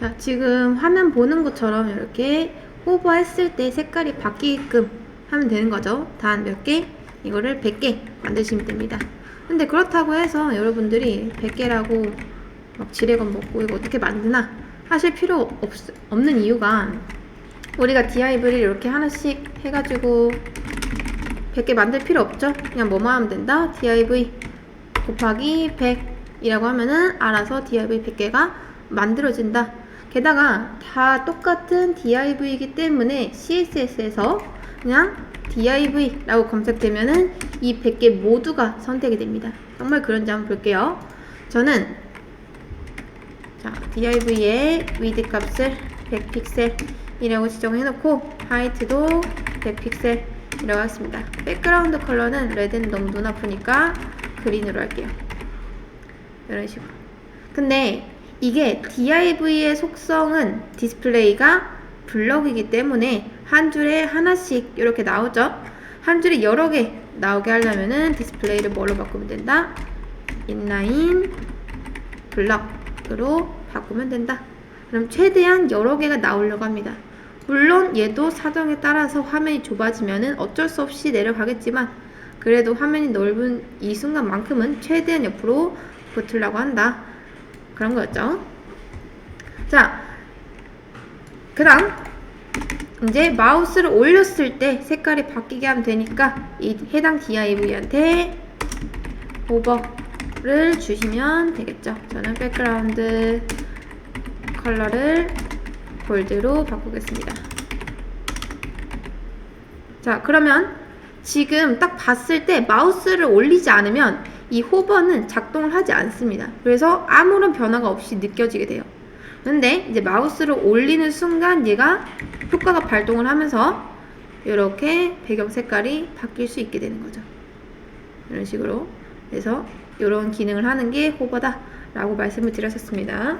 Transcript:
자, 지금 화면 보는 것처럼 이렇게 호버했을 때 색깔이 바뀌게끔 하면 되는 거죠. 단 몇 개? 이거를 100개 만드시면 됩니다. 근데 그렇다고 해서 여러분들이 100개라고 막 지레건 먹고 이거 어떻게 만드나 하실 필요 없, 없는 이유가 우리가 DIV를 이렇게 하나씩 해가지고 100개 만들 필요 없죠? 그냥 뭐만 하면 된다. div 곱하기 100이라고 하면은 알아서 div 100개가 만들어진다. 게다가 다 똑같은 div이기 때문에 CSS에서 그냥 div라고 검색되면은 이 100개 모두가 선택이 됩니다. 정말 그런지 한번 볼게요. 저는 자, div의 width 값을 100픽셀이라고 지정해놓고 하이트도 100픽셀이라고 하겠습니다. 백그라운드 컬러는 레드는 너무 눈 아프니까 그린으로 할게요. 이런 식으로. 근데 이게 div의 속성은 디스플레이가 블럭이기 때문에 한 줄에 하나씩 이렇게 나오죠. 한 줄에 여러 개 나오게 하려면은 디스플레이를 뭘로 바꾸면 된다? 인라인 블럭으로 바꾸면 된다. 그럼 최대한 여러 개가 나오려고 합니다. 물론 얘도 사정에 따라서 화면이 좁아지면은 어쩔 수 없이 내려가겠지만 그래도 화면이 넓은 이 순간만큼은 최대한 옆으로 붙으려고 한다. 그런 거였죠. 자, 그 다음 이제 마우스를 올렸을 때 색깔이 바뀌게 하면 되니까 이 해당 DIV한테 오버를 주시면 되겠죠. 저는 백그라운드 컬러를 골드로 바꾸겠습니다. 자, 그러면 지금 딱 봤을 때 마우스를 올리지 않으면 이 호버는 작동을 하지 않습니다. 그래서 아무런 변화가 없이 느껴지게 돼요. 근데 이제 마우스를 올리는 순간 얘가 효과가 발동을 하면서 이렇게 배경 색깔이 바뀔 수 있게 되는 거죠. 이런 식으로. 그래서 이런 기능을 하는 게 호버다 라고 말씀을 드렸었습니다.